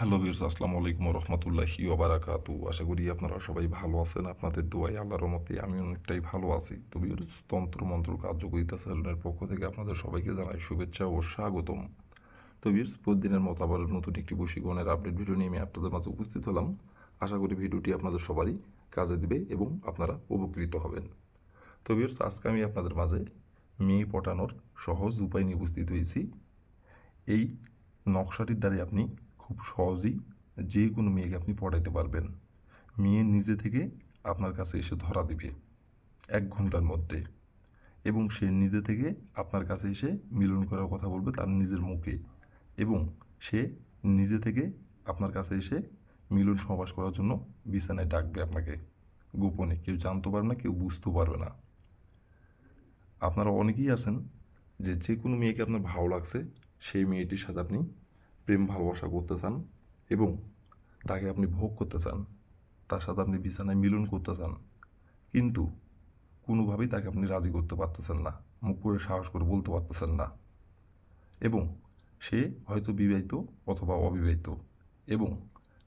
Hello বিরস আসসালামু আলাইকুম রহমতুল্লাহি ওবারাকাতু। আশা করি আপনারা সবাই ভালো আছেন, আপনাদের দোয়াই আল্লাহর রহমতে আমি অনেকটাই ভালো আছি। তো বিরস তন্ত্র মন্ত্র কার্যকরিতা সেলুনের পক্ষ থেকে আপনাদের সবাইকে জানাই শুভেচ্ছা ও স্বাগতম। তো বিরস প্রতিদিনের মতো আবার নতুন একটি বশীকরণের আপডেট ভিডিও নিয়ে আমি আপনাদের মাঝে উপস্থিত হলাম। আশা করি ভিডিওটি আপনাদের সবারই কাজে দিবে এবং আপনারা উপকৃত হবেন। তো বিরস আজকে আমি আপনাদের মাঝে মেয়ে পটানোর সহজ উপায় নিয়ে উপস্থিত হয়েছি। এই নকশাটির দ্বারাই আপনি খুব সহজেই যে কোনো মেয়েকে আপনি পড়াইতে পারবেন। মেয়ে নিজে থেকে আপনার কাছে এসে ধরা দিবে এক ঘণ্টার মধ্যে এবং সে নিজে থেকে আপনার কাছে এসে মিলন করার কথা বলবে তার নিজের মুখে এবং সে নিজে থেকে আপনার কাছে এসে মিলন সমাবাস করার জন্য বিছানায় ডাকবে আপনাকে। গোপনে কেউ জানতে পারবে না, কেউ বুঝতেও পারবে না। আপনারা অনেকেই আছেন যে যে কোনো মেয়েকে আপনার ভালো লাগছে, সেই মেয়েটির সাথে আপনি প্রেম ভালোবাসা করতে চান এবং তাকে আপনি ভোগ করতে চান, তার সাথে আপনি বিছানায় মিলন করতে চান, কিন্তু কোনোভাবেই তাকে আপনি রাজি করতে পারতেছেন না, মুখ করে সাহস করে বলতে পারতেছেন না। এবং সে হয়তো বিবাহিত অথবা অবিবাহিত এবং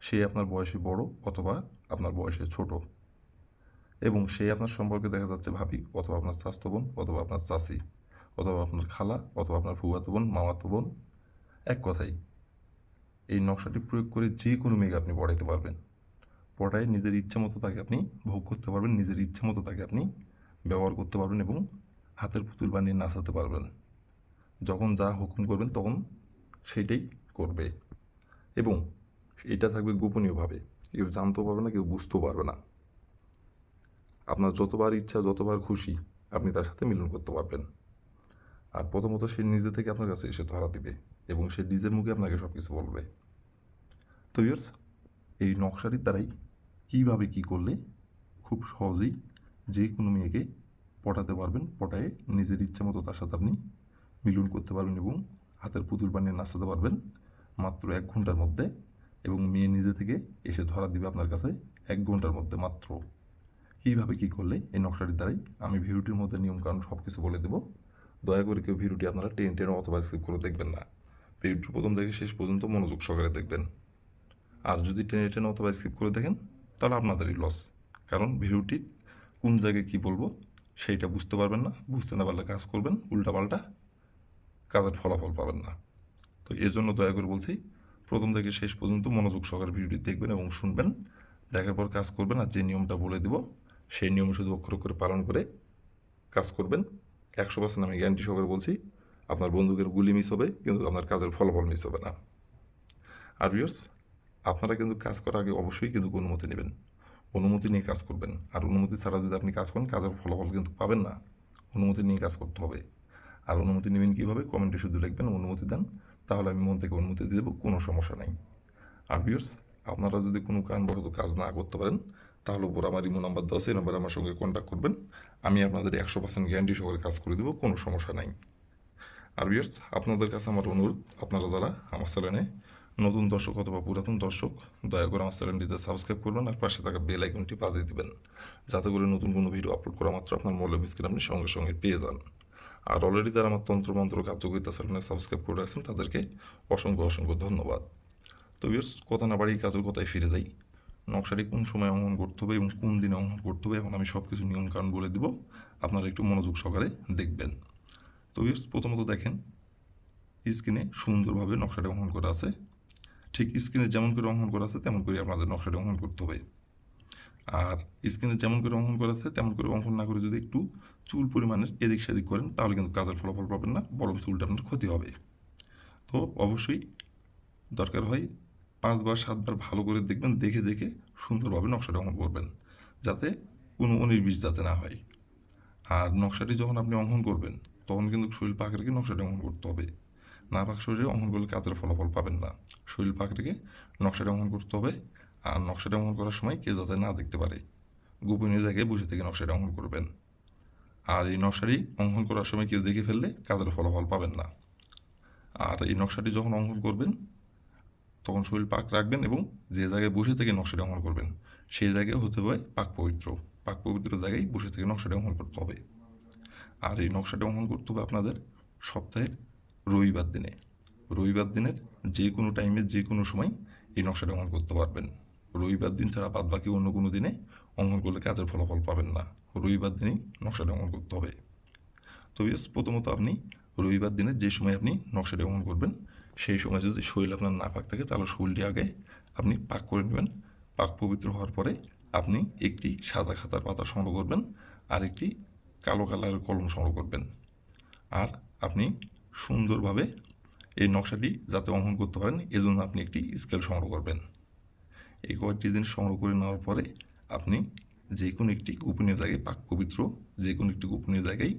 সে আপনার বয়সে বড় অথবা আপনার বয়সে ছোট। এবং সে আপনার সম্পর্কে দেখা যাচ্ছে ভাবি অথবা আপনার স্বাস্থ্য বোন অথবা আপনার চাষি অথবা আপনার খালা অথবা আপনার ফুয়াতো বোন, মামাতো বোন, এক কথাই। এই নকশাটি প্রয়োগ করে যে কোনো মেয়েকে আপনি পড়াইতে পারবেন। পড়ায় নিজের ইচ্ছা মতো তাকে আপনি ভোগ করতে পারবেন, নিজের ইচ্ছা মতো তাকে আপনি ব্যবহার করতে পারবেন এবং হাতের পুতুল বানিয়ে নাচাতে পারবেন। যখন যা হুকুম করবেন তখন সেইটাই করবে। এবং এটা থাকবে গোপনীয়ভাবে। কেউ জানতেও পারবে না, কেউ বুঝতেও পারবে না। আপনার যতবার ইচ্ছা, যতবার খুশি আপনি তার সাথে মিলন করতে পারবেন। আর প্রথমত সে নিজে থেকে আপনার কাছে এসে ধরা দিবে এবং সে নিজের মুখে আপনাকে সব কিছু বলবে। তো ইয়ার্স এই নকশাটির দ্বারাই কীভাবে কী করলে খুব সহজেই যে কোনো মেয়েকে পটাতে পারবেন, পটায়ে নিজের ইচ্ছা মতো তার সাথে আপনি মিলন করতে পারবেন এবং হাতের পুতুল বানিয়ে নাচাতে পারবেন মাত্র এক ঘণ্টার মধ্যে এবং মেয়ে নিজে থেকে এসে ধরা দিবে আপনার কাছে এক ঘণ্টার মধ্যে মাত্র। কীভাবে কী করলে এই নকশাটির দ্বারাই আমি ভিডিওটির মধ্যে নিয়মকানুন সব কিছু বলে দেবো। দয়া করে কেউ ভিডিওটি আপনারা টেন টেন অথবা স্কিপ করে দেখবেন না। ভিডিওটি প্রথম থেকে শেষ পর্যন্ত মনোযোগ সহকারে দেখবেন। আর যদি টেনে টেনে অথবা স্কিপ করে দেখেন, তাহলে আপনাদেরই লস কারণ ভিডিওটি কোন জায়গায় কী বলব, সেইটা বুঝতে পারবেন না, বুঝতে না পারলে কাজ করবেন, উল্টাপাল্টা কাজের ফলাফল পাবেন না। তো এর জন্য দয়া করে বলছি, প্রথম থেকে শেষ পর্যন্ত মনোযোগ সহকারে ভিডিওটি দেখবেন এবং শুনবেন, দেখার পর কাজ করবেন আর যে নিয়মটা বলে দিব, সেই নিয়ম শুধু অক্ষর অক্ষরে পালন করে কাজ করবেন। একশো পার্সেন্ট আমি গ্যারান্টি সহকারে বলছি, আপনার বন্দুকের গুলি মিস হবে, কিন্তু আপনার কাজের ফলাফল মিস হবে না। আর ভিউয়ার্স আপনারা কিন্তু কাজ করার আগে অবশ্যই কিন্তু অনুমতি নেবেন। অনুমতি নিয়ে কাজ করবেন। আর অনুমতি ছাড়া যদি আপনি কাজ করেন, কাজের ফলাফল কিন্তু পাবেন না। অনুমতি নিয়ে কাজ করতে হবে। আর অনুমতি নেবেন কীভাবে? কমেন্টে শুধু লিখবেন, অনুমতি দেন, তাহলে আমি মন থেকে অনুমতি দিয়ে দেবো, কোনো সমস্যা নাই। আর ভিউয়ার্স আপনারা যদি কোনো কারণবশত কাজ না করতে পারেন, তাহলে উপর আমার ইমো নাম্বার আছে, এই নাম্বারে আমার সঙ্গে কন্ট্যাক্ট করবেন। আমি আপনাদের একশো পার্সেন্ট গ্যারান্টি সহকারে কাজ করে দেবো, কোনো সমস্যা নাই। আর ভিউয়ার্স আপনাদের কাছে আমার অনুরোধ, আপনারা যারা আমার চ্যানেলে নতুন দর্শক অথবা পুরাতন দর্শক, দয়া করে আমার চ্যানেলটিতে সাবস্ক্রাইব করবেন আর পাশে থাকা বেল আইকনটি বাজিয়ে দিবেন, যাতে করে নতুন কোনো ভিডিও আপলোড করা মাত্র আপনার মৌল বিস্কিট আপনি সঙ্গে সঙ্গে পেয়ে যান। আর অলরেডি যারা আমার তন্ত্রমন্ত্র কার্যকরিতা চ্যানেলে সাবস্ক্রাইব করে আছেন, তাদেরকে অসংখ্য অসংখ্য ধন্যবাদ। তো কথা না বাড়ি কাজের কথায় ফিরে যাই। নকশাটি কোন সময় অঙ্কন করতে হবে এবং কোন দিনে অঙ্কন করতে হবে, এখন আমি সব কিছু নিয়মকানুন বলে দিব। আপনারা একটু মনোযোগ সহকারে দেখবেন। তো প্রথমত দেখেন স্ক্রিনে সুন্দরভাবে নকশাটি অঙ্কন করা আছে। ঠিক স্ক্রিনে যেমন করে অঙ্কন করা আছে, তেমন করে আপনাদের নকশাটি অঙ্কন করতে হবে। আর স্ক্রিনে যেমন করে অঙ্কন করা আছে, তেমন করে অঙ্কন না করে যদি একটু চুল পরিমাণের এদিক সেদিক করেন, তাহলে কিন্তু কাজের ফলাফল পাবেন না, বরং চুলটা আপনার ক্ষতি হবে। তো অবশ্যই দরকার হয় পাঁচবার, সাতবার ভালো করে দেখবেন, দেখে দেখে সুন্দরভাবে নকশাটা অঙ্কন করবেন, যাতে কোনো উনিশ অনির্বিষ যাতে না হয়। আর নকশাটি যখন আপনি অঙ্কন করবেন, তখন কিন্তু শরীর পাক রেখে নকশাটি অঙ্কন করতে হবে। না পাক শরীরে অঙ্কন করলে কাজের ফলাফল পাবেন না। শরীর পাক রেখে নকশাটি অঙ্কন করতে হবে আর নকশাটা অঙ্কন করার সময় কেউ যাতে না দেখতে পারে। গোপনীয় জায়গায় বসে থেকে নকশাটা অঙ্কন করবেন। আর এই নকশাটি অঙ্কন করার সময় কেউ দেখে ফেললে কাজের ফলাফল পাবেন না। আর এই নকশাটি যখন অঙ্কন করবেন, তখন শরীর পাক রাখবেন এবং যে জায়গায় বসে থেকে নকশাটি অঙ্কন করবেন, সেই জায়গায় হতে হয় পাক পবিত্র। পাক পবিত্র জায়গায় বসে থেকে নকশাটি অঙ্কন করতে হবে। আর এই নকশাটি অঙ্কন করতে হবে আপনাদের সপ্তাহের রবিবার দিনে। রবিবার দিনের যে কোনো টাইমে যে কোনো সময় এই নকশাটা অঙ্কন করতে পারবেন। রবিবার দিন ছাড়া বাদ বাকি অন্য কোনো দিনে অঙ্কন করলে কাজের ফলাফল পাবেন না। রবিবার দিনেই নকশাটা অঙ্কন করতে হবে। তো প্রথমত আপনি রবিবার দিনে যে সময় আপনি নকশাটি অঙ্কন করবেন, সেই সময় যদি শরীর আপনার না পাক থাকে, তাহলে শরীরটি আগে আপনি পাক করে নেবেন। পাক পবিত্র হওয়ার পরে আপনি একটি সাদা খাতার পাতা সংগ্রহ করবেন আর একটি কালো কালারের কলম সংগ্রহ করবেন। আর আপনি সুন্দরভাবে এই নকশাটি যাতে অঙ্কন করতে পারেন, এজন্য আপনি একটি স্কেল সংগ্রহ করবেন। এই কয়েকটি দিন সংগ্রহ করে নেওয়ার পরে আপনি যে কোনো একটি গোপনীয় জায়গায় পাক পবিত্র যে কোনো একটি গোপনীয় জায়গায়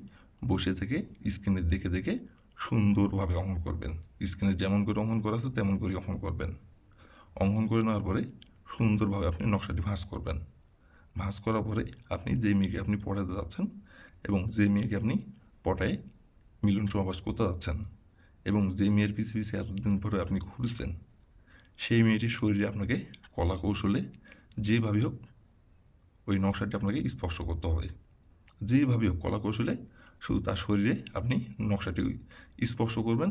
বসে থেকে স্ক্রিনে দেখে দেখে সুন্দরভাবে অঙ্কন করবেন। স্ক্রিনে যেমন করে অঙ্কন করা আছে, তেমন করে অঙ্কন করবেন। অঙ্কন করে নেওয়ার পরে সুন্দরভাবে আপনি নকশাটি ভাঁজ করবেন। ভাঁজ করার পরে আপনি যে মেয়েকে আপনি পটাতে যাচ্ছেন এবং যে মেয়েকে আপনি পটায় মিলন সমাবেশ করতে যাচ্ছেন? এবং যে মেয়ের পিছিয়ে পিছিয়ে এতদিন ধরে আপনি ঘুরছেন, সেই মেয়েটির শরীরে আপনাকে কলা কৌশলে যেভাবে হোক ওই নকশাটি আপনাকে স্পর্শ করতে হবে। যেভাবে হোক কলা কৌশলে শুধু তার শরীরে আপনি নকশাটি স্পর্শ করবেন,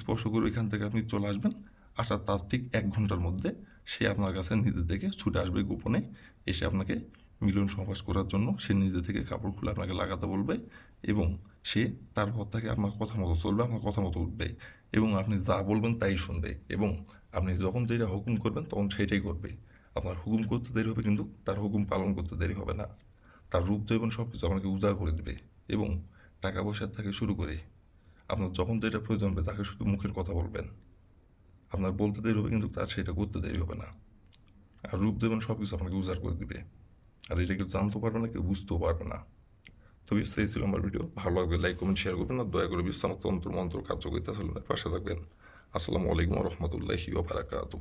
স্পর্শ করে এখান থেকে আপনি চলে আসবেন, আসার তার ঠিক এক ঘণ্টার মধ্যে সে আপনার কাছে নিজে থেকে ছুটে আসবে গোপনে, এসে আপনাকে মিলন সমাবেশ করার জন্য সে নিজে থেকে কাপড় খুলে আপনাকে লাগাতে বলবে এবং সে তারপর থেকে আপনার কথা মতো চলবে, আপনার কথা মতো উঠবে এবং আপনি যা বলবেন তাই শুনবে এবং আপনি যখন যেটা হুকুম করবেন তখন সেটাই করবে। আপনার হুকুম করতে দেরি হবে কিন্তু তার হুকুম পালন করতে দেরি হবে না। তার রূপ, জৈবন সব কিছু আপনাকে উজাড় করে দেবে এবং টাকা পয়সার থেকে শুরু করে। আপনার যখন যেটা প্রয়োজন হবে তাকে শুধু মুখের কথা বলবেন। আপনার বলতে দেরি হবে কিন্তু তার সেটা করতে দেরি হবে না। আর রূপ দেবেন সব কিছু আপনাকে উজাড় করে দিবে। আর এটা কেউ জানতেও পারবে না, কেউ বুঝতেও পারবে না। তো সেই ছিল আমার ভিডিও ভালো লাগবে লাইক কমেন্ট শেয়ার করবেন আর দয়া করে বিশ্রাম তন্ত্র মন্ত্র কার্যকরিতা চলুন পাশে থাকবেন। আসসালামু আলাইকুম রহমতুল্লাহি ওবারাকাতু